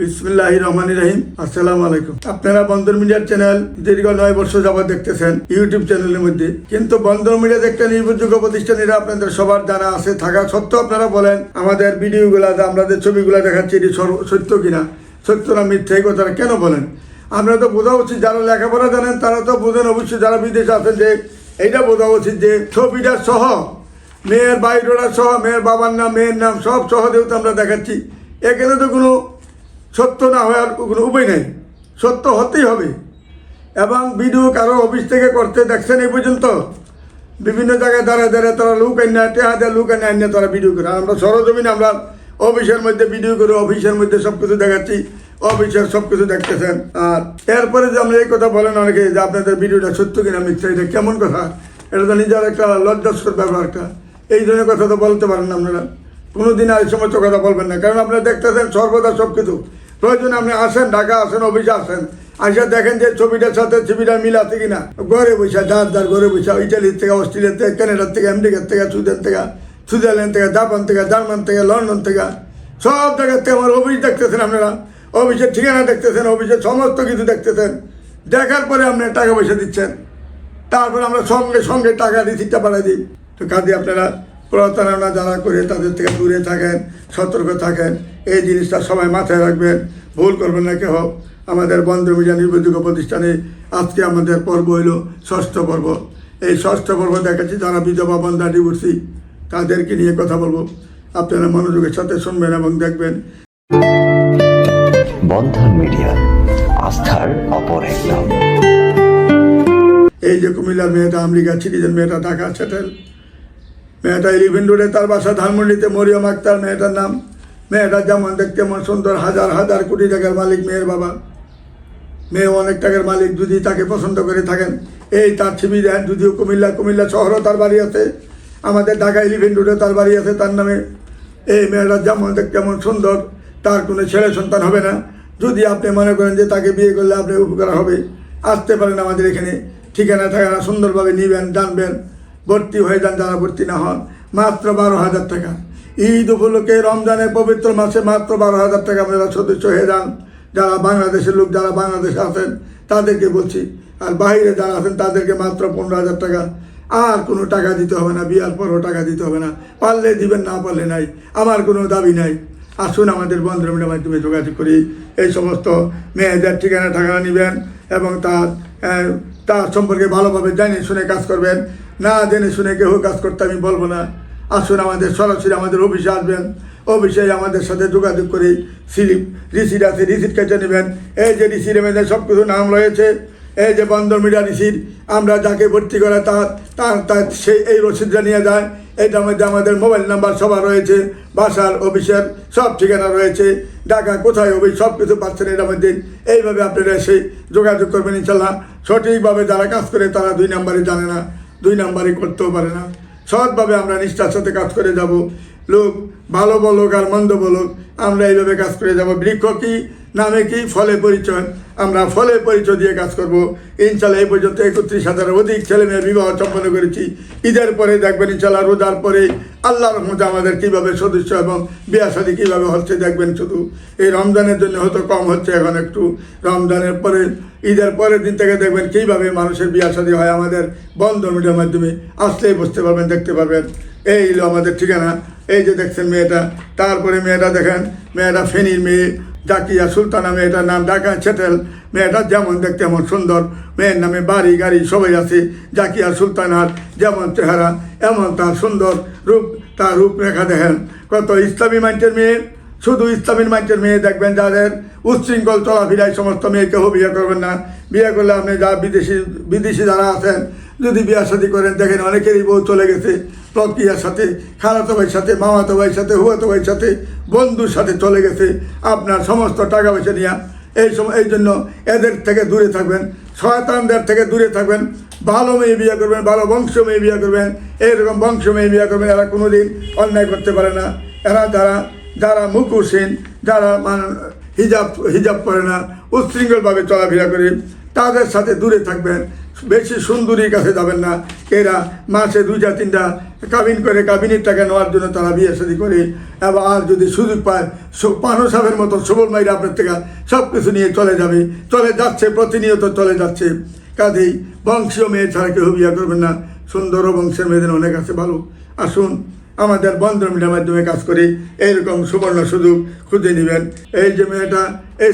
বিসমুল্লাহ রহমান রহিম। আসসালামু আলাইকুম। আপনারা বন্দর মিডিয়ার চ্যানেল দীর্ঘ নয় বছর যাবত দেখতেছেন ইউটিউব চ্যানেলের মধ্যে। কিন্তু বন্দর মিডিয়া একটা নির্ভরযোগ্য প্রতিষ্ঠান এটা আপনাদের সবার জানা আছে, থাকা সত্ত্বেও আপনারা বলেন, আমাদের ভিডিওগুলা আমাদের ছবিগুলা দেখাচ্ছি এটি সত্য কিনা? সত্য না মিথ্যে কথাটা কেন বলেন? আপনারা তো বোঝা উচিত যারা লেখাপড়া জানেন, তারা তো বোঝেন অবশ্যই যারা বিদেশে আছেন যে, এইটা বোঝা উচিত যে, ছবিটা সহ, মেয়ের বাইরোটা সহ, মেয়ের বাবার নাম, মেয়ের নাম সব সহ যেহেতু আমরা দেখাচ্ছি, এখানে তো কোনো সত্য না হওয়ার কোনো উপায় নেই। সত্য হতেই হবে। এবং ভিডিও কারও অফিস থেকে করতে দেখছেন এই পর্যন্ত। বিভিন্ন জায়গায় দাঁড়ায় দাঁড়ায় তারা লুক আইনা টেহা দেয় লুক আইনা আইনা তারা ভিডিও করে। আমরা সরজমিনে আমরা অফিসের মধ্যে ভিডিও করে অফিসের মধ্যে সব কিছু দেখাচ্ছি, অফিসের সব কিছু দেখতেছেন। আর এরপরে যে আমরা এই কথা বলেন অনেকে যে আপনাদের ভিডিওটা সত্য কিনা মিথ্যা, এটা কেমন কথা? এটা তো নিজের একটা লজ্জাস্কর ব্যাপার একটা। এই ধরনের কথা তো বলতে পারেন না আপনারা। কোনোদিন আর এই সমস্ত কথা বলবেন না। কারণ আপনারা দেখতেছেন সর্বদা সব কিছু প্রয়োজনে আপনি আসেন, ঢাকা আসেন, অফিসে আসেন। আসে দেখেন যে ছবিটার সাথে ছবিটা মিল আছে কিনা। ঘরে বসে, যার যার ঘরে বসে, ইটালির থেকে অস্ট্রেলিয়া থেকে, কানাডার থেকে, আমেরিকার থেকে, সুইডেন থেকে, সুইজারল্যান্ড থেকে, জাপান থেকে, জার্মান থেকে, লন্ডন থেকে, সব জায়গার থেকে আমার অফিস দেখতেছেন আপনারা। অফিসের ঠিকানা দেখতেছেন, অফিসের সমস্ত কিছু দেখতেছেন। দেখার পরে আপনি টাকা পয়সা দিচ্ছেন। তারপর আমরা সঙ্গে সঙ্গে টাকা রিসিপ্টটা পাঠিয়ে দিই। তো কাজে আপনারা প্রতারণা যারা করে তাদের থেকে দূরে থাকেন সতর্ক থাকেন। এই জিনিসটা সবাই মাথায় রাখবেন। ভুল করবেন না কেহ। আমাদের বন্ধ মিডিয়া নির্ভরযোগ্য প্রতিষ্ঠানে আজকে আমাদের পর্ব হইল ষষ্ঠ পর্ব। এই ষষ্ঠ পর্ব দেখাচ্ছি যারা বিধবা বন্ধা ডিভোর্সি তাদেরকে নিয়ে কথা বলব। আপনারা মনোযোগের সাথে শুনবেন এবং দেখবেন। বন্ধন মিডিয়া আস্থার অপর এক নাম। এই যে কুমিল্লার মেয়েটা আমেরিকা সিটিজেন মেয়েটা ঢাকা সেটেল। মেয়েটা ইলিভেন রোডে, তার বাসা ধানমন্ডিতে, মরিয়ম আক্তার মেয়েটার নাম। মেয়েটা যেমন দেখতে এমন সুন্দর, হাজার হাজার কোটি টাকার মালিক মেয়ের বাবা। মেয়ে অনেক টাকার মালিক, যদি তাকে পছন্দ করে থাকেন। এই তার ছবি দেন, যদিও কুমিল্লা কুমিল্লা শহরও তার বাড়ি আছে। আমাদের ঢাকা ইলিভেন রোডে তার বাড়ি আছে তার নামে। এই মেয়েটা যেমন দেখতে এমন সুন্দর, তার কোনো ছেলে সন্তান হবে না। যদি আপনি মনে করেন যে তাকে বিয়ে করলে আপনি উপকার হবে, আসতে পারেন আমাদের এখানে। ঠিকানা ঠিকানা সুন্দরভাবে নিবেন, জানবেন। ভর্তি হয়ে যান যারা ভর্তি না হন, মাত্র বারো হাজার টাকা। ঈদ উপলক্ষে রমজানের পবিত্র মাসে মাত্র বারো হাজার টাকা আপনারা সদস্য হয়ে যান। যারা বাংলাদেশের লোক, যারা বাংলাদেশে আছেন, তাদেরকে বলছি, আর বাইরে যারা আছেন, তাদেরকে মাত্র পনেরো হাজার টাকা। আর কোনো টাকা দিতে হবে না, বিয়ার পরও টাকা দিতে হবে না। পারলে দিবেন, না পারলে নাই। আমার কোনো দাবি নাই। আসুন আমাদের বন্ধুমিটার মাধ্যমে যোগাযোগ করি। এই সমস্ত মেয়েদের ঠিকানা ঠিকানা নেবেন এবং তার তার সম্পর্কে ভালোভাবে জেনে শুনে কাজ করবেন। না জেনে শুনে কেহ কাজ করতে আমি বলব না। আসুন আমাদের, সরাসরি আমাদের অফিসে আসবেন। অফিসে আমাদের সাথে যোগাযোগ করে স্লিপ রিসিট আছে, রিসিট কেটে নেবেন। এই যে রিসিটের মধ্যে সব কিছু নাম রয়েছে, এই যে বন্দর মিডিয়া রিসিট, আমরা যাকে ভর্তি করে তার তার তার সেই এই রসিদটা নিয়ে যায়। এটার মধ্যে আমাদের মোবাইল নাম্বার সবার রয়েছে, বাসার অফিসের সব ঠিকানা রয়েছে। ঢাকা কোথায় অফিস সব কিছু পাচ্ছেন এটার মধ্যে। এইভাবে আপনারা এসে যোগাযোগ করবেন ইনশাল্লাহ সঠিকভাবে যারা কাজ করে তারা দুই নাম্বারে জানে না। দুই নাম্বারে করতেও পারে না। সৎভাবে আমরা নিষ্ঠার সাথে কাজ করে যাব। লোক ভালো বলুক আর মন্দ বলুক, আমরা এইভাবে কাজ করে যাব। বৃক্ষ কি, নামে কি, ফলে পরিচয়। আমরা ফলে পরিচয় দিয়ে কাজ করব। ইনশাল্লাহ এই পর্যন্ত একত্রিশ হাজারের অধিক ছেলেমেয়ের বিবাহ সম্পন্ন করেছি। ঈদের পরে দেখবেন ইনশাল্লাহ রোজার পরে আল্লাহ রহমতে আমাদের কীভাবে সদস্য এবং বিয়া শাদী কীভাবে হচ্ছে দেখবেন শুধু। এই রমজানের জন্য হয়তো কম হচ্ছে এখন একটু। রমজানের পরে, ঈদের পরের দিন থেকে দেখবেন কীভাবে মানুষের বিয়া শাদী হয় আমাদের বন্ধ মিডিয়ার মাধ্যমে। আসলেই বুঝতে পারবেন, দেখতে পারবেন। এই হলো আমাদের ঠিকানা। এই যে দেখছেন মেয়েটা, তারপরে মেয়েটা দেখেন, মেয়েটা ফেনীর মেয়ে, জাকিয়া সুলতানা মেয়েটার নাম ডাকা ছেটেল। মেয়েটা যেমন দেখতে এমন সুন্দর, মেয়ের নামে বাড়ি, গাড়ি সবাই আছে, জাকিয়া সুলতানার যেমন চেহারা, এমন তার সুন্দর রূপ, তার রূপরেখা দেখেন। কত ইসলামী মাইন্ডের মেয়ে। শুধু ইসলামীর মাইন্ডের মেয়ে দেখবেন, যাদের উচ্ছৃঙ্খল চলাফেরায় সমস্ত মেয়েকেও বিয়ে করবেন না। বিয়ে করলে আপনি যা বিদেশি বিদেশি যারা আছেন, যদি বিয়ে শাদী করেন, দেখেন অনেকেরই বউ চলে গেছে। প্রক্রিয়ার সাথে, খালাতো ভাইয়ের সাথে, মামাতো ভাইয়ের সাথে, হুয়াতো ভাইয়ের সাথে, বন্ধুর সাথে চলে গেছে। আপনার সমস্ত টাকা পয়সা নিয়ে এই সময় এই জন্য এদের থেকে দূরে থাকবেন, শয়তানদের থেকে দূরে থাকবেন। ভালো মেয়ে বিয়ে করবেন, ভালো বংশ মেয়ে বিয়ে করবেন, এইরকম বংশ মেয়ে বিয়ে করবেন, এরা কোনোদিন অন্যায় করতে পারে না। এরা যারা যারা মুখোশহীন যারা মান হিজাব হিজাব করে না উচ্ছৃঙ্খলভাবে চলাফেরা করে, তাদের সাথে দূরে থাকবেন। বেশি সুন্দরীর কাছে যাবেন না। এরা মাসে দুইটা তিনটা কাবিন করে কাবিনের টাকা নেওয়ার জন্য তারা বিয়ে শাদি করে। এবং আর যদি সুযোগ পায় পানো সাহেবের মতো সবল মাইরা আপনার থেকে সব কিছু নিয়ে চলে যাবে। চলে যাচ্ছে, প্রতিনিয়ত চলে যাচ্ছে। কাজেই বংশীয় মেয়ে ছাড়া কেউ বিয়ে করবেন না। সুন্দর বংশের মেয়েদের অনেক আছে, ভালো। আসুন। আমাদের বন্ধন মিডিয়ার মাধ্যমে কাজ করি। এইরকম সুবর্ণ সুযোগ খুঁজে নেবেন। এই যে মেয়েটা, এই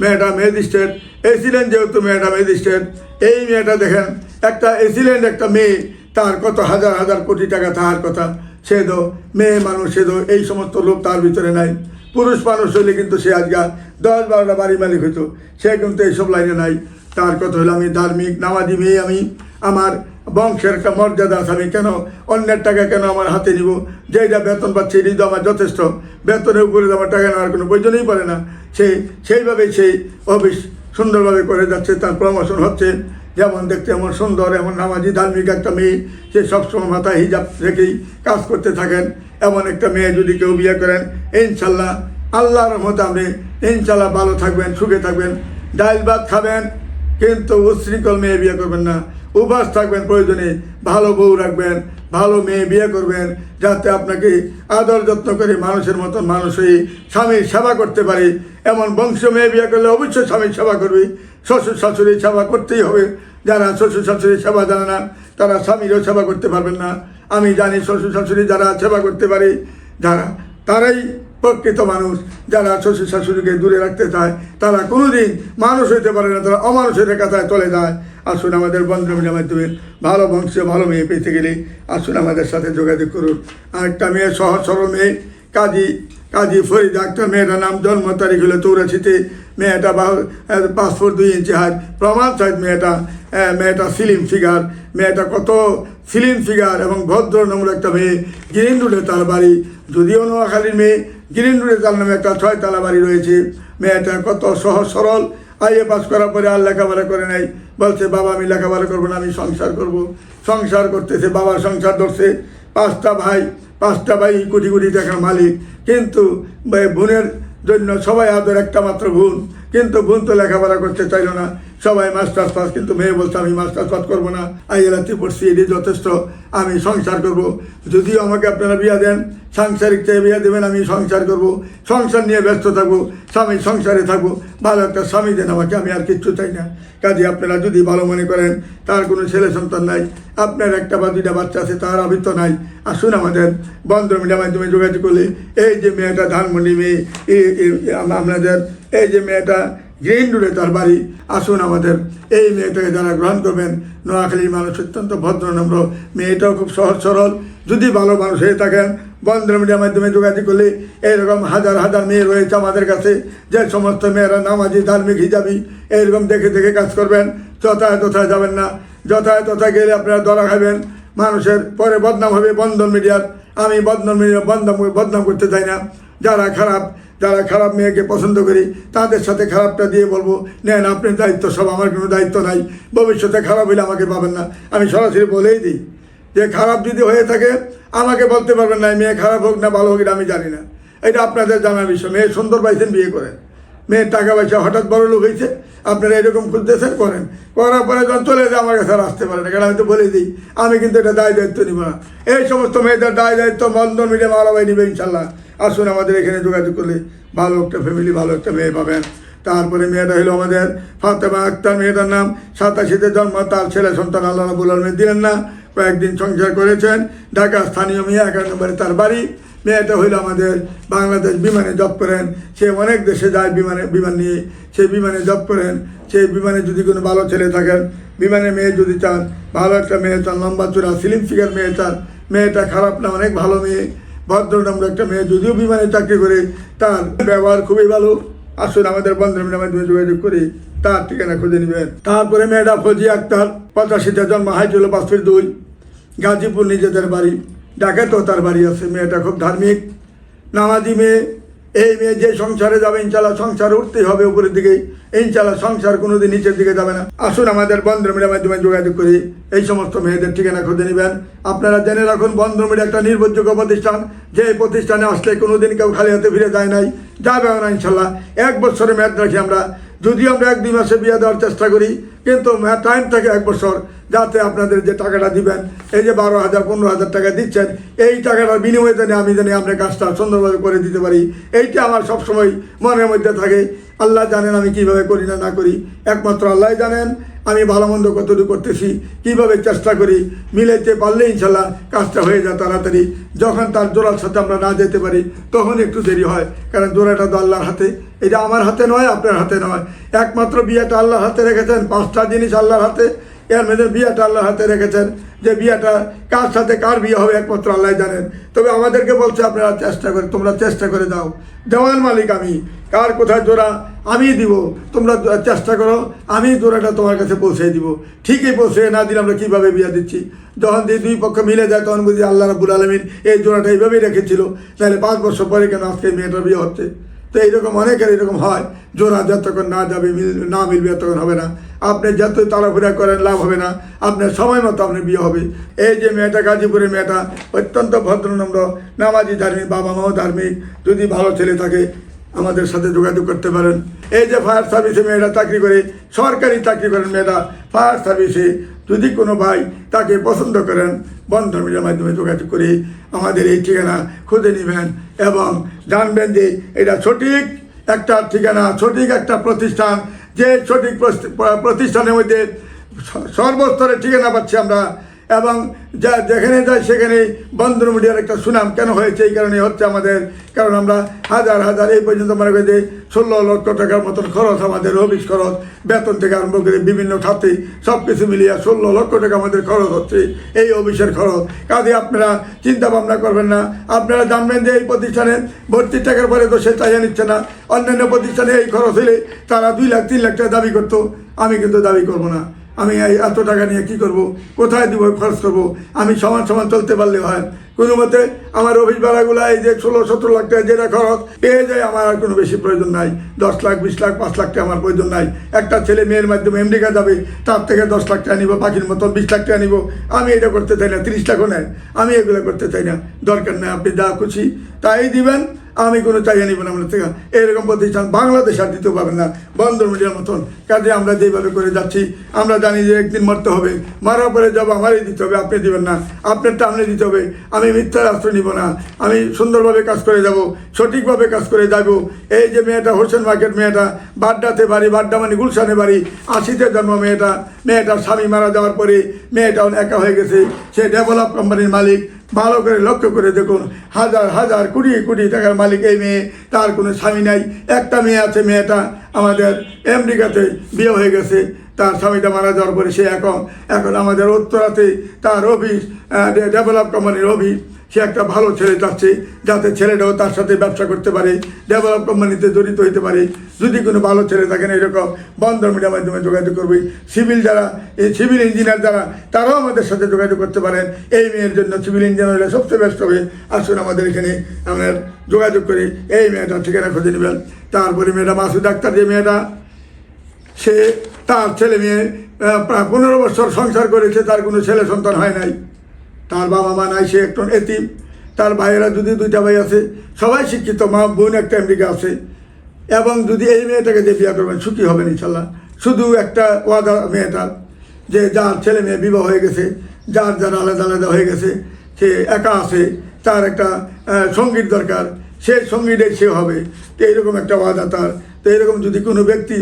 মেয়েটা ম্যাজিস্ট্রেট, এই যেহেতু মেয়েটা ম্যাজিস্ট্রেট, এই মেয়েটা দেখেন, একটা এসিলেন্ট একটা মেয়ে, তার কত হাজার হাজার কোটি টাকা তাহার কথা সে তো, মেয়ে মানুষ সে তো, এই সমস্ত লোক তার ভিতরে নাই। পুরুষ মানুষ হইলে কিন্তু সে আজকে দশ বারোটা বাড়ি মালিক হইতো। সে কিন্তু এইসব লাইনে নাই। তার কথা হলো আমি ধার্মিক, নামাজি মেয়ে আমি। আমার বংশের একটা মর্যাদা আছে, আমি কেন অন্যের টাকা কেন আমার হাতে নিব? যেটা বেতন পাচ্ছি এটি আমার যথেষ্ট। বেতনের উপরে আমার টাকা নেওয়ার কোনো প্রয়োজনই পড়ে না। সে সেইভাবে সেই অফিস সুন্দরভাবে করে যাচ্ছে, তার প্রমোশন হচ্ছে। যেমন দেখতে এমন সুন্দর, এমন নামাজি, ধার্মিক একটা মেয়ে। সে সবসময় মাথায় হিজাব রেখেই কাজ করতে থাকেন। এমন একটা মেয়ে যদি কেউ বিয়ে করেন, ইনশাল্লাহ, আল্লাহর রহমতে আপনি ইনশাল্লাহ ভালো থাকবেন, সুখে থাকবেন। ডাইল ভাত খাবেন, কিন্তু উশৃঙ্খল মেয়ে বিয়ে করবেন না। উপাস থাকবেন, প্রয়োজনে ভালো বউ রাখবেন, ভালো মেয়ে বিয়ে করবেন, যাতে আপনাকে আদর যত্ন করে মানুষের মতন মানুষ হয়ে স্বামীর সেবা করতে পারে। এমন বংশ মেয়ে বিয়ে করলে অবশ্যই স্বামীর সেবা করবে। শ্বশুর শাশুড়ির সেবা করতেই হবে। যারা শ্বশুর শাশুড়ির সেবা জানে না, তারা স্বামীরও সেবা করতে পারবেন না। আমি জানি শ্বশুর শাশুড়ি যারা সেবা করতে পারে, যারা, তারাই প্রকৃত মানুষ। যারা শ্বশুর শাশুড়িকে দূরে রাখতে চায়, তারা কোনোদিন মানুষ হইতে পারে না, তারা অমানুষের কাতায় চলে যায়। আসুন আমাদের বন্ধুমিনের মাধ্যমে ভালো বংশীয়, ভালো মেয়ে পেতে গেলে আসুন আমাদের সাথে যোগাযোগ করুন। আরেকটা মেয়ে, সহজ সরল মেয়ে, কাজী কাজী ফরিদ আক্তার মেয়েটার নাম জন্ম তারিখ হলো চৌরাশিতে। মেয়েটা পাসপোর্ট দুই ইঞ্চি হাইট, প্রমাণ সাইজ মেয়েটা মেয়েটা সিলিম ফিগার মেয়েটা কত সিলিম ফিগার এবং ভদ্র, নম্র একটা মেয়ে। গ্রিন রোডে তার বাড়ি, যদিও নোয়াখালীর মেয়ে গ্রিন রোডে তার নামে একটা ছয়তলা বাড়ি রয়েছে। মেয়েটা কত সহজ সরল। আইএ পাস করার পরে আর লেখাপড়া করে নাই। বলছে, বাবা, আমি লেখাপড়া করব না, আমি সংসার করব। সংসার করতেছে বাবা সংসার ধরছে। পাঁচটা ভাই পাঁচটা ভাই কোটি কোটি টাকার মালিক। কিন্তু বোনের জন্য সবাই আদর একটা মাত্র বোন। কিন্তু বোন তো লেখাপড়া করতে চাইলো না। সবাই মাস্টার্স পাস, কিন্তু মেয়ে বলছে, আমি মাস্টার্স পাস করব না। আই আইএলাতে পড়ছি, এটি যথেষ্ট। আমি সংসার করব। যদিও আমাকে আপনারা বিয়া দেন, সাংসারিক চেয়ে বিয়া দেবেন, আমি সংসার করব। সংসার নিয়ে ব্যস্ত থাকব স্বামী সংসারে থাকব। ভালো একটা স্বামী দেন আমাকে, আমি আর কিচ্ছু চাই না। কাজে আপনারা যদি ভালো মনে করেন, তার কোনো ছেলে সন্তান নাই। আপনার একটা বা দুইটা বাচ্চা আছে, তার আবৃত্ত নাই। আসুন আমাদের বন্ধ মিডিয়ার মাধ্যমে যোগাযোগ করলে, এই যে মেয়েটা ধানমন্ডি মেয়ে আপনাদের, এই যে মেয়েটা গ্রিন রোডে তার বাড়ি, আসুন আমাদের এই মেয়েটাকে যারা গ্রহণ করবেন, নোয়াখালীর মানুষ অত্যন্ত ভদ্র নম্র মেয়েটাও খুব সহজ সরল। যদি ভালো মানুষ হয়ে থাকেন বন্ধ মিডিয়ার মাধ্যমে যোগাযোগ করলে এইরকম হাজার হাজার মেয়ে রয়েছে আমাদের কাছে। যে সমস্ত মেয়েরা নামাজি, ধার্মিক, হিজাবি এইরকম দেখে দেখে কাজ করবেন, যথায় তথায় যাবেন না। যথায় তথায় গেলে আপনারা ধরা খাবেন। মানুষের পরে বদনাম হবে বন্ধন মিডিয়ার। আমি বদনাম মিডিয়া বদনাম বদনাম করতে চাই না। যারা খারাপ যারা খারাপ মেয়েকে পছন্দ করি, তাদের সাথে খারাপটা দিয়ে বলব, নেন, আপনার দায়িত্ব সব, আমার কোনো দায়িত্ব নাই। ভবিষ্যতে খারাপ হলে আমাকে পাবেন না। আমি সরাসরি বলেই দিই যে, খারাপ যদি হয়ে থাকে, আমাকে বলতে পারবেন না মেয়ে খারাপ হোক না, ভালো হোক, এটা আমি জানি না। এটা আপনাদের জানার বিষয়। মেয়ে সুন্দর পাইছেন বিয়ে করেন মেয়ের টাকা পয়সা হঠাৎ বড় লোক হয়েছে আপনারা এরকম খুঁজতেছেন, করেন। করার পরে যখন চলে যায়, আমার কাছে আসতে পারে না। কারণ আমি তো বলে দিই, আমি কিন্তু এটা দায় দায়িত্ব নিব না। এই সমস্ত মেয়েদের দায় দায়িত্ব বন্ধন মিডিয়া মারাবাই নিবে, ইনশাল্লাহ। আসুন আমাদের এখানে যোগাযোগ করলে ভালো একটা ফ্যামিলি ভালো একটা মেয়ে পাবেন। তারপরে মেয়েটা হলো আমাদের ফাতেমা আক্তার, মেয়েটার নাম সাতাশিতে জন্ম, তার ছেলে সন্তান আল্লাহ রাবুল আলমী দিলেন না। কয়েকদিন সংসার করেছেন, ঢাকা স্থানীয় মেয়ে এগারো নম্বরে তার বাড়ি। মেয়েটা হইল আমাদের বাংলাদেশ বিমানে জব করেন। সে অনেক দেশে যায় বিমানে, বিমান নিয়ে। সেই বিমানে জব করেন। সেই বিমানে যদি কোনো ভালো ছেলে থাকেন, বিমানে মেয়ে যদি চান, ভালো একটা মেয়ে চান, লম্বা চূড়া সিলিম ফিগার মেয়ে চান, মেয়েটা খারাপ না, অনেক ভালো মেয়ে। ভদ্র নম্র একটা মেয়ে যদিও বিমানে চাকরি করে, তার ব্যবহার খুবই ভালো। আসুন আমাদের বন্ধুর মাধ্যমে যোগাযোগ করি, তার ঠিকানা খুঁজে নেবেন। তারপরে মেয়েটা ফজি আক্তার, পঁচাশিতে জন্ম পাঁচ ফিট দুই। গাজীপুর নিজেদের বাড়ি ঢাকাতেও তার বাড়ি আছে, মেয়েটা খুব ধার্মিক। নামাজি মেয়ে, এই মেয়ে যে সংসারে যাবে ইনশাল্লাহ সংসার উঠতেই হবে উপরের দিকে। ইনশাল্লাহ সংসার কোনোদিন নিচের দিকে যাবে না। আসুন আমাদের বন্ধ মিডিয়ার মাধ্যমে যোগাযোগ করি। এই সমস্ত মেয়েদের ঠিকানা খুঁজে নেবেন। আপনারা জেনে রাখুন, বন্ধ মিডিয়া একটা নির্ভরযোগ্য প্রতিষ্ঠান। যে প্রতিষ্ঠানে আসলে কোনোদিন কেউ খালি হাতে ফিরে যায় নাই যাবে না ইনশাল্লাহ এক বছরের মেয়াদ রাখি আমরা। যদিও আমরা এক দুই মাসে বিয়ে দেওয়ার চেষ্টা করি, কিন্তু টাইম থাকে এক বছর, যাতে আপনাদের যে টাকাটা দিবেন, এই যে বারো হাজার, পনেরো হাজার টাকা দিচ্ছেন, এই টাকাটার বিনিময়ে জানি আমি জানি আপনার কাজটা সুন্দরভাবে করে দিতে পারি। এইটা আমার সবসময় মনের মধ্যে থাকে। আল্লাহ জানেন আমি কীভাবে করি না না করি। একমাত্র আল্লাহ জানেন, আমি ভালো মন্দ কতটুকু করতেছি, কীভাবে চেষ্টা করি, মিলাইতে পারলে ইনশাল্লাহ কাজটা হয়ে যায় তাড়াতাড়ি। যখন তার জোড়ার সাথে আমরা না যেতে পারি, তখন একটু দেরি হয়, কারণ জোড়াটা তো আল্লাহর হাতে। এটা আমার হাতে নয়, আপনার হাতে নয়। একমাত্র বিয়েটা আল্লাহর হাতে রেখেছেন, পাঁচটা জিনিস আল্লাহর হাতে। এর মধ্যে বিয়েটা আল্লাহর হাতে রেখেছেন। যে বিয়েটা কার সাথে কার বিয়ে হবে একমাত্র আল্লাহ জানেন। তবে আমাদেরকে বলছে আপনারা চেষ্টা করে, তোমরা চেষ্টা করে দাও। দেওয়াল মালিক আমি। কার কোথায় জোড়া, আমি দিব। তোমরা চেষ্টা করো, আমি জোড়াটা তোমার কাছে পৌঁছে দিব। ঠিকই পৌঁছে না দিলে আমরা কীভাবে বিয়ে দিচ্ছি? যখন দিয়ে দুই পক্ষ মিলে যায়, তখন বুঝি আল্লাহ রাবুল আলমিন এই জোড়াটা এইভাবেই রেখেছিল। তাহলে পাঁচ বছর পরে কেন আজকে মেয়েটার বিয়ে হচ্ছে? তো এইরকম অনেকের এরকম হয়, জোড়া যতক্ষণ না যাবে না মিলবে ততক্ষণ হবে না। আপনি যত তাড়াফুড়া করেন, লাভ হবে না। আপনার সময় মতো আপনার বিয়ে হবে। এই যে মেয়েটা, গাজীপুরের মেয়েটা, অত্যন্ত ভদ্রনম্র নামাজি ধার্মিক বাবা মাও ধার্মিক, যদি ভালো ছেলে থাকে আমাদের সাথে যোগাযোগ করতে পারেন। এই যে ফায়ার সার্ভিসে মেয়েরা চাকরি করে, সরকারি চাকরি করেন মেয়েরা ফায়ার সার্ভিসে যদি কোনো ভাই তাকে পছন্দ করেন বন্ধন মিডিয়ার মাধ্যমে যোগাযোগ করে আমাদের এই ঠিকানা খুঁজে নেবেন এবং জানবেন যে এটা সঠিক একটা ঠিকানা, সঠিক একটা প্রতিষ্ঠান। যে সঠিক প্রতিষ্ঠানের মধ্যে স- সর্বস্তরে ঠিকানা পাচ্ছি আমরা এবং যা যেখানে যাই সেখানে বন্ধন মিডিয়ার একটা সুনাম কেন হয়েছে এই কারণে হচ্ছে আমাদের, কারণ আমরা হাজার হাজার, এই পর্যন্ত মনে করি যে ষোলো লক্ষ টাকার মতন খরচ আমাদের, অফিস খরচ, বেতন থেকে আরম্ভ করে বিভিন্ন খাতে সব কিছু মিলিয়ে ষোলো লক্ষ টাকা আমাদের খরচ হচ্ছে এই অফিসের খরচ। কাজে আপনারা চিন্তা ভাবনা করবেন না। আপনারা জানবেন যে এই প্রতিষ্ঠানে ভর্তির টাকার পরে তো সে চাইয়া নিচ্ছে না। অন্যান্য প্রতিষ্ঠানে এই খরচ হলে তারা দুই লাখ, তিন লাখ টাকা দাবি করতো। আমি কিন্তু দাবি করব না। আমি এই এত টাকা নিয়ে কি করব? কোথায় দিব? খরচ করব? আমি সমান সমান চলতে পারলে হয়। কোনো মতে আমার অফিস ভাড়াগুলো এই যে ষোলো, সতেরো লাখ টাকা যেটা খরচ, পেয়ে যায় আমার আর কোনো বেশি প্রয়োজন নাই। দশ লাখ, বিশ লাখ, পাঁচ লাখ টাকা আমার প্রয়োজন নাই। একটা ছেলে মেয়ের মাধ্যমে আমেরিকা যাবে, তার থেকে দশ লাখ টাকা নিব পাখির মতন বিশ লাখ টাকা নিব। আমি এটা করতে চাই না, তিরিশ লাখও নেয় আমি এগুলো করতে চাই না। দরকার নেই, আপনি যা খুশি তাই দিবেন। আমি কোনো চাইয়া নিব না থেকে এরকম প্রতিষ্ঠান বাংলাদেশ আর দিতেও পারবেন না। বন্দর মিডিয়ার মতন। কাজে আমরা যেভাবে করে যাচ্ছি, আমরা জানি যে একদিন মরতে হবে। মারার পরে যাব আমারই দিতে হবে, আপনি দিবেন না। আপনার আপনি দিতে হবে। আমি মিথ্যার আশ্রয় নিব না। আমি সুন্দরভাবে কাজ করে যাব, সঠিকভাবে কাজ করে যাব এই যে মেয়েটা, হোসেন মার্কেট মেয়েটা, বাড্ডাতে বাড়ি বাড্ডা মানে গুলশানে বাড়ি, আশিতে জন্ম মেয়েটা, মেয়েটার স্বামী মারা যাওয়ার পরে মেয়েটা একা হয়ে গেছে। সে ডেভেলপ কোম্পানির মালিক। ভালো করে লক্ষ্য করে দেখুন, হাজার হাজার কুড়ি কোটি টাকার মালিক এই মেয়ে, তার কোনো স্বামী নাই। একটা মেয়ে আছে, মেয়েটা আমাদের আমেরিকাতে বিয়ে হয়ে গেছে, তার স্বামীটা মারা যাওয়ার পরে সে এখন এখন আমাদের উত্তরাতে তার অফিস ডেভেলপ কোম্পানির অফিস। সে একটা ভালো ছেলে চাচ্ছে, যাতে ছেলেটাও তার সাথে ব্যবসা করতে পারে ডেভেলপ কোম্পানিতে জড়িত হতে পারে। যদি কোনো ভালো ছেলে থাকেন এরকম বন্ধন মিডিয়ার মাধ্যমে যোগাযোগ করবে। সিভিল যারা, এই সিভিল ইঞ্জিনিয়ার যারা, তারাও আমাদের সাথে যোগাযোগ করতে পারেন। এই মেয়ের জন্য সিভিল ইঞ্জিনিয়ার হলে সবচেয়ে ব্যস্ত হবে। আসুন আমাদের এখানে, আমরা যোগাযোগ করে এই মেয়েটার ঠিকানা খুঁজে নেবেন তারপরে মেয়েটা মাসু ডাক্তার যে মেয়েটা, সে তার ছেলে মেয়ে পনেরো বছর সংসার করেছে, তার কোনো ছেলে সন্তান হয় নাই। তার বাবা মা নাই, সে একজন এতিম। তার ভাইয়েরা যদি দুইটা ভাই আছে, সবাই শিক্ষিত, মা, বোন একটা আমেরিকা আছে। এবং যদি এই মেয়েটাকে যে বিয়ে করবেন, সুখী হবেন ইনশাল্লাহ। শুধু একটা ওয়াদা মেয়েটার যে যার ছেলে মেয়ে বিবাহ হয়ে গেছে, যার যার আলাদা আলাদা হয়ে গেছে, সে একা আছে, তার একটা সংগীত দরকার, সে সঙ্গীতের সে হবে। এইরকম একটা ওয়াদা তার তো এরকম যদি কোনো ব্যক্তি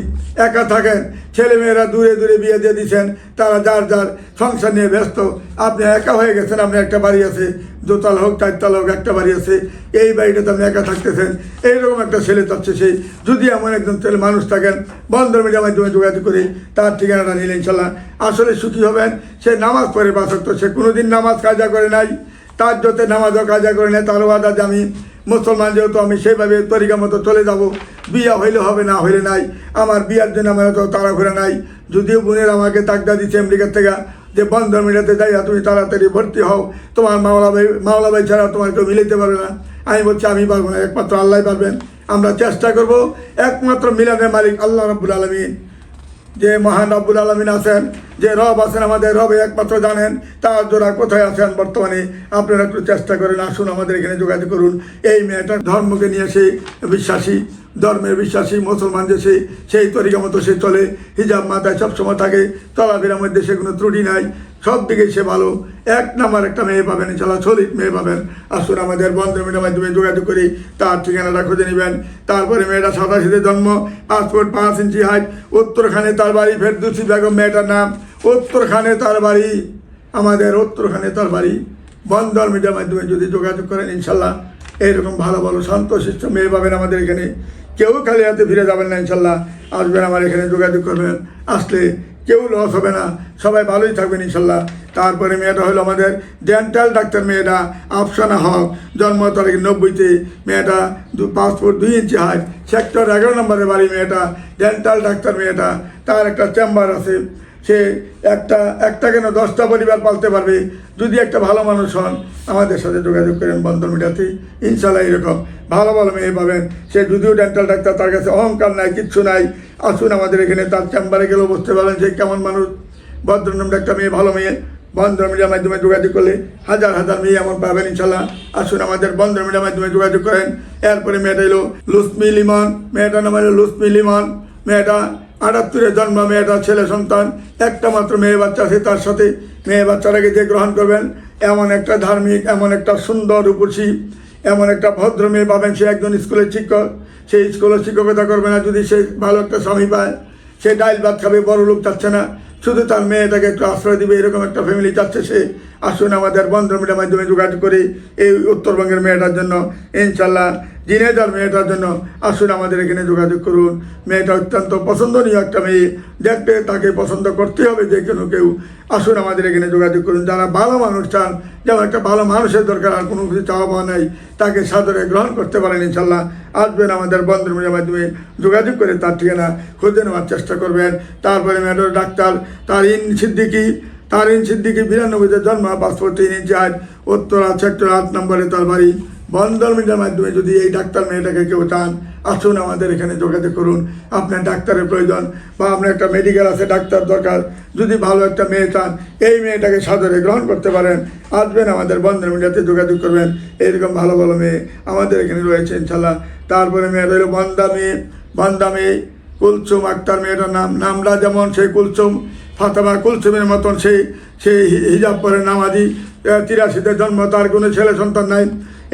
একা থাকেন, ছেলেমেয়েরা দূরে দূরে বিয়ে দিয়ে দিচ্ছেন তারা যার যার সংসার নিয়ে ব্যস্ত, আপনি একা হয়ে গেছেন, আপনার একটা বাড়ি আছে, দোতলা হোক, চারতলা হোক, একটা বাড়ি আছে, এই বাড়িটাতে আপনি একা থাকতেছেন, এইরকম একটা ছেলে চাচ্ছে সেই যদি এমন একজন ছেলে মানুষ থাকেন বন্ধ মিডিয়ার মাধ্যমে যোগাযোগ করে তার ঠিকানাটা নিলে ইনশাল্লাহ। আসলে সুখী হবেন, সে নামাজ পড়ে বাসক্ত, সে কোনোদিন নামাজ কাজা করে নাই, তার যতে নামাজও কাজা করে নেয়, তার ওয়াদা যে আমি মুসলমান যেহেতু আমি সেইভাবে তরিকা মতো চলে যাব, বিয়া হইলে হবে না, হইলে নাই। আমার বিয়ার জন্য আমার তো তাড়াহুড়া নাই। যদিও বোনের আমাকে তাকদা দিচ্ছে আমেরিকার থেকে যে বন্ধ মিলাতে যাইয়া তুমি তাড়াতাড়ি ভর্তি হও, তোমার মাওলা ভাই মাওলা ভাই ছাড়া তোমার কেউ মিলাইতে পারবে না। আমি বলছি, আমি পারব না, একমাত্র আল্লাহ পারবেন। আমরা চেষ্টা করব, একমাত্র মিলানের মালিক আল্লাহ রব্বুল আলমিন। যে মহান রব্বুল আলমিন আছেন, যে রব আছেন, আমাদের রবে একমাত্র জানেন, তার জোড়া কোথায় আছেন বর্তমানে। আপনারা একটু চেষ্টা করেন, আসুন আমাদের এখানে যোগাযোগ করুন। এই মেয়েটা ধর্মকে নিয়ে সে বিশ্বাসী, ধর্মের বিশ্বাসী, মুসলমান যে সে, সেই তরিকা মতো সে চলে। হিজাব মাথায় সবসময় থাকে, চলাফেরার মধ্যে সে কোনো ত্রুটি নাই। সব দিকে সে ভালো। এক নাম্বার একটা মেয়ে পাবেন, ইনশাল্লাহ সলিড মেয়ে পাবেন। আসুন আমাদের বন্ধ মিডিয়ার মাধ্যমে যোগাযোগ করি, তার ঠিকানাটা খুঁজে নেবেন। তারপরে মেয়েটা সাতাশিতে জন্ম, পাসপোর্ট পাঁচ ইঞ্চি হাইট উত্তরখানে তার বাড়ি, ফেরদুসি বেগম মেয়েটার নাম। উত্তরখানে তার বাড়ি, আমাদের উত্তরখানে তার বাড়ি। বন্দর মিডিয়ার মাধ্যমে যদি যোগাযোগ করেন, ইনশাল্লাহ এইরকম ভালো ভালো, শান্তশিষ্ট মেয়ে পাবেন আমাদের এখানে। কেউ খালি হাতে ফিরে যাবেন না, ইনশাল্লাহ। আসবেন আমার এখানে যোগাযোগ করবেন। আসলে কেউ লস হবে না। সবাই ভালোই থাকবেন ইনশাল্লাহ। তারপরে মেয়েটা হলো আমাদের ডেন্টাল ডাক্তার মেয়েটা, আফসানা হক। জন্ম তারিখ নব্বইতে। মেয়েটা দু পাসপোর্ট দুই ইঞ্চি হাইট সেক্টর এগারো নম্বরের বাড়ি মেয়েটা ডেন্টাল ডাক্তার মেয়েটা। তার একটা চেম্বার আছে। সে একটা একটা কেন দশটা পরিবার পালতে পারবে? যদি একটা ভালো মানুষ হন আমাদের সাথে যোগাযোগ করেন বন্ধন মিডিয়াতে ইনশাল্লাহ এরকম ভালো ভালো মেয়ে পাবেন। সে যদিও ডেন্টাল ডাক্তার, তার কাছে অহংকার নাই, কিচ্ছু নাই। আসুন আমাদের এখানে, তার চেম্বারে গেলেও বুঝতে পারবেন সে কেমন মানুষ? ভদ্রনম একটা মেয়ে, ভালো মেয়ে। বন্ধন মিডিয়ার মাধ্যমে যোগাযোগ করলে হাজার হাজার মেয়ে এমন পাবেন ইনশাল্লাহ আসুন আমাদের বন্ধন মিডিয়ার মাধ্যমে যোগাযোগ করেন। এরপরে মেয়েটা এলো লুসমি লিমন, মেয়েটার নাম হলো লুসমি লিমন। মেয়েটা আটাত্তরে জন্ম মেয়েটা ছেলে সন্তান, একটা মাত্র মেয়ে বাচ্চা আছে, তার সাথে মেয়ে বাচ্চাটাকে যে গ্রহণ করবেন। এমন একটা ধার্মিক, এমন একটা সুন্দর রূপসী এমন একটা ভদ্র মেয়ে পাবেন সে একজন স্কুলের শিক্ষক। সেই স্কুলের শিক্ষকতা করবে না যদি সে ভালো একটা স্বামী পায়। সে ডাইল ভাত খাবে, বড় লোক চাচ্ছে না। শুধু তার মেয়েটাকে একটু আশ্রয় দিবে, এরকম একটা ফ্যামিলি চাচ্ছে সে। আসুন আমাদের বন্ধ মিডিয়ার মাধ্যমে যোগাযোগ করি এই উত্তরবঙ্গের মেয়েটার জন্য। ইনশাল্লাহ জিনেদার মেয়েটার জন্য আসুন আমাদের এখানে যোগাযোগ করুন। মেয়েটা অত্যন্ত পছন্দনীয় একটা মেয়ে। দেখতে তাকে পছন্দ করতে হবে যে কোনো কেউ। আসুন আমাদের এখানে যোগাযোগ করুন। যারা ভালো মানুষ চান, যেমন একটা ভালো মানুষের দরকার, আর কোনো কিছু চাওয়া পাওয়া নাই, তাকে সাদরে গ্রহণ করতে পারেন ইনশাল্লাহ আসবেন আমাদের বন্ধ মিডিয়ার মাধ্যমে যোগাযোগ করে তার ঠিকানা খুঁজে নেওয়ার চেষ্টা করবেন। তারপরে মেয়েটার ডাক্তার, তার ইন সিদ্দিকি তারিন সিদ্দিকি বিরানব্বইতে জন্ম পাসপোর্ট তিন ইঞ্চি আজ উত্তরা সেক্টর আট নম্বরে তার বাড়ি। বন্ধন মিডিয়ার মাধ্যমে যদি এই ডাক্তার মেয়েটাকে কেউ চান, আসুন আমাদের এখানে যোগাযোগ করুন। আপনার ডাক্তারের প্রয়োজন বা আপনার একটা মেডিকেল আছে, ডাক্তার দরকার। যদি ভালো একটা মেয়ে চান, এই মেয়েটাকে সাদরে গ্রহণ করতে পারেন। আসবেন আমাদের বন্ধন মিডিয়াতে যোগাযোগ করবেন। এইরকম ভালো ভালো মেয়ে আমাদের এখানে রয়েছে ইনশাল্লাহ তারপরে মেয়ে রইল বন্দা মেয়ে বন্দা মেয়ে, কুলসুম আক্তার মেয়েটার নাম। নামটা যেমন সেই কুলসুম ফাতেমা কুলসুমের মতন সেই সেই হিজাব পরে নামাজি তিরাশিতে জন্ম, তার কোনো ছেলে সন্তান নাই।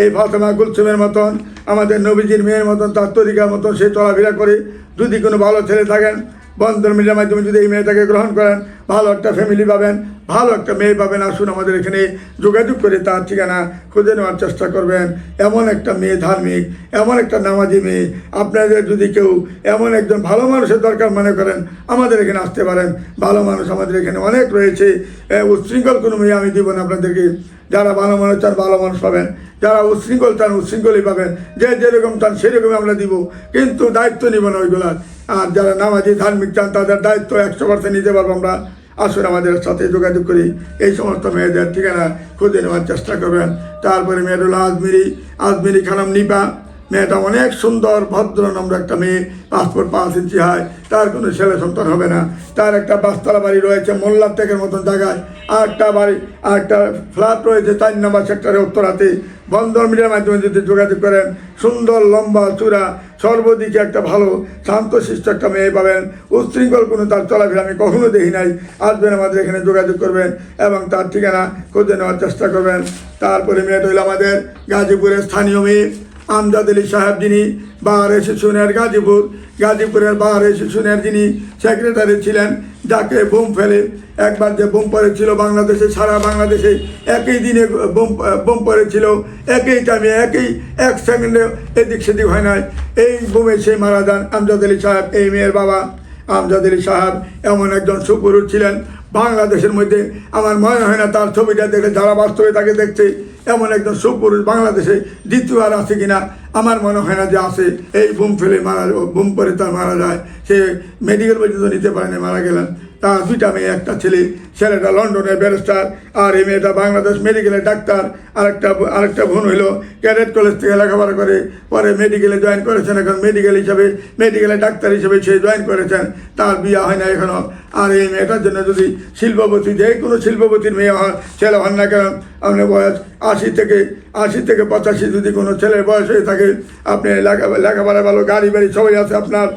এই ফাতেমা কুলসুমের মতন, আমাদের নবীজির মেয়ের মতন, তার তরিকার মতন সে চলাফেরা করে, যদি কোনো ভালো ছেলে থাকেন বন্ধন মিডিয়ার মাধ্যমে যদি এই মেয়েটাকে গ্রহণ করেন ভালো একটা ফ্যামিলি পাবেন ভালো একটা মেয়ে পাবেন আসুন আমাদের এখানে যোগাযোগ করে তার ঠিকানা খুঁজে নেওয়ার চেষ্টা করবেন। এমন একটা মেয়ে ধার্মিক এমন একটা নামাজি মেয়ে। আপনাদের যদি কেউ এমন একজন ভালো মানুষের দরকার মনে করেন আমাদের এখানে আসতে পারেন। ভালো মানুষ আমাদের এখানে অনেক রয়েছে। এ, উচ্ছৃঙ্খল কোনো মেয়ে আমি দিব না আপনাদেরকে। যারা ভালো মানুষ চান ভালো মানুষ পাবেন। যারা উশৃঙ্খল তার উশৃঙ্খলই পাবেন। যে যেরকম চান সেরকমই আমরা দিব। কিন্তু দায়িত্ব নিব না ওইগুলার। আর যারা নামাজি, ধার্মিক চান, তাদের দায়িত্ব একশো পার্সেন্ট নিতে পারব আমরা। আসুন আমাদের সাথে যোগাযোগ করি। এই সমস্ত মেয়েদের ঠিকানা খুঁজে নেওয়ার চেষ্টা করবেন। তারপরে মেয়েরুল আজমিরি আজমিরি খানাম নিপা। মেয়েটা অনেক সুন্দর, ভদ্র, নম্র একটা মেয়ে পাসপোর্ট পাঁচ ইঞ্চি হয় তার কোনো ছেলে সন্তান হবে না। তার একটা বাসতলা বাড়ি রয়েছে মোল্লার টেকের মতন জায়গায়। আর একটা বাড়ি একটা ফ্ল্যাট রয়েছে চার নম্বর সেক্টরে উত্তরাতে। বন্দর মিডিয়ার মাধ্যমে যদি যোগাযোগ করেন, সুন্দর, লম্বা, চূড়া, সর্বদিকে একটা ভালো, শান্তশিষ্ট একটা মেয়ে পাবেন। উচ্ছৃঙ্খল কোনো তার চলাফেরা আমি কখনো দেখি নাই। আসবেন আমাদের এখানে যোগাযোগ করবেন এবং তার ঠিকানা খুঁজে নেওয়ার চেষ্টা করবেন। তারপরে মেয়েটা হইল আমাদের গাজীপুরের স্থানীয় মেয়ে। আমজাদ আলী সাহেব যিনি বাহারে শিশুনের গাজীপুর, গাজীপুরের বাহারে শিশুনের যিনি সেক্রেটারি ছিলেন, যাকে বোম ফেলে একবার যে বোম পড়েছিল বাংলাদেশে, সারা বাংলাদেশে একই দিনে বোম বোম পড়েছিল, একই টাইমে একই এক সেকেন্ডে এদিক সেদিক হয় নাই। এই বোমে সে মারা যান আমজাদ আলী সাহেব, এই মেয়ের বাবা আমজাদ আলী সাহেব এমন একজন সুপুরুষ ছিলেন। বাংলাদেশের মধ্যে আমার মনে হয় না তার ছবিটা দেখে যারা বাস্তবে তাকে দেখছে, এমন একজন সুপুরুষ বাংলাদেশে দ্বিতীয়বার আছে কিনা, আমার মনে হয় না যে আসে এই বুম ফেলে মারা, বুম পরে তার মারা যায়। সে মেডিকেল পর্যন্ত নিতে পারেনি, মারা গেলেন। তার দুইটা মেয়ে, একটা ছেলে ছেলেটা লন্ডনের ব্যারিস্টার, আর এই মেয়েটা বাংলাদেশ মেডিকেলের ডাক্তার। আরেকটা আরেকটা বোন হইল ক্যাডেট কলেজ থেকে লেখাপড়া করে, পরে মেডিকেলে জয়েন করেছেন এখন, মেডিকেল হিসাবে, মেডিকেলে ডাক্তার হিসেবে সে জয়েন করেছেন। তার বিয়ে হয় না এখনও আর এই মেয়েটার জন্য যদি শিল্পপতি, যে কোনো শিল্পপতির মেয়ে হন ছেলে হন না কেন, আপনার বয়স আশি থেকে আশি থেকে পঁচাশি যদি কোনো ছেলের বয়স হয়ে থাকে, আপনি লেখা লেখাপড়া ভালো, গাড়ি বাড়ি সবাই আছে আপনার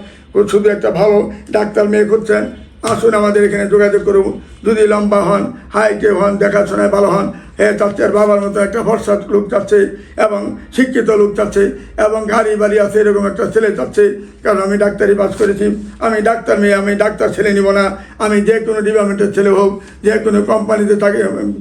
শুধু একটা ভালো ডাক্তার মেয়ে করছেন আসুন আমাদের এখানে যোগাযোগ করুন। যদি লম্বা হন হাইটে হন দেখাশোনায় ভালো হন আর বাবার মতো একটা ভরসা লোক যাচ্ছে এবং শিক্ষিত লোক যাচ্ছে এবং গাড়ি বাড়ি আছে, এরকম একটা ছেলে যাচ্ছে। কারণ আমি ডাক্তারি পাস করেছি, আমি ডাক্তার মেয়ে, আমি ডাক্তার ছেলে নিব না। আমি যে কোনো ডিপার্টমেন্টের ছেলে হোক, যে কোনো কোম্পানিতে থাকে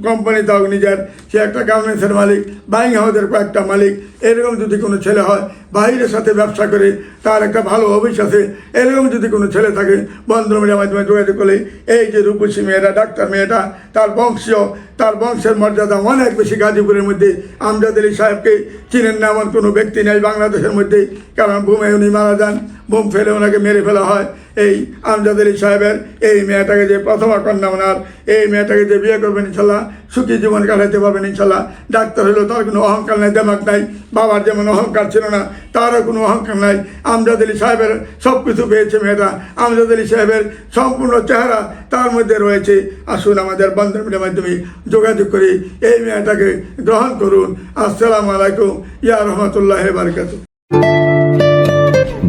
কোম্পানিতে হোক নিজের। সে একটা গার্মেন্টসের মালিক বাইং হাউসের কয়েকটা মালিক। এরকম যদি কোনো ছেলে হয়, বাইরের সাথে ব্যবসা করে, তার একটা ভালো অফিস আছে। এরকম যদি কোনো ছেলে থাকে বন্ধু মিডিয়ার মাধ্যমে যোগাযোগ করলে, এই যে রূপসী মেয়েটা, ডাক্তার মেয়েটা, তার বংশীয় তার বংশের মর্যাদা অনেক বেশি গাজীপুরের মধ্যে। আমজাদ আলী সাহেবকে চিনেন না এমন কোনো ব্যক্তি নেই বাংলাদেশের মধ্যে। কারণ ভূমে উনি মারা যান। বোম ফেলে ওনাকে মেরে ফেলা হয়। এই আমজাদ আলী সাহেবের এই মেয়েটাকে যে প্রথমা কন্যা ওনার, এই মেয়েটাকে যে বিয়ে করবেন ইনশাল্লাহ, সুখী জীবন কাটাতে পারবেন ইনশাল্লাহ। ডাক্তার হলেও তার কোনো অহংকার নাই, দেমাক নাই, বাবার যেমন অহংকার ছিল না, তারও কোনো অহংকার নাই। আমজাদ আলী সাহেবের সব কিছু পেয়েছে মেয়েটা আমজাদ আলী সাহেবের সম্পূর্ণ চেহারা তার মধ্যে রয়েছে। আসুন আমাদের বন্ধন মাধ্যমে যোগাযোগ করে। এই মেয়েটাকে গ্রহণ করুন। আসসালামু আলাইকুম। ইয়া রহমতুল্লাহ বারকাতু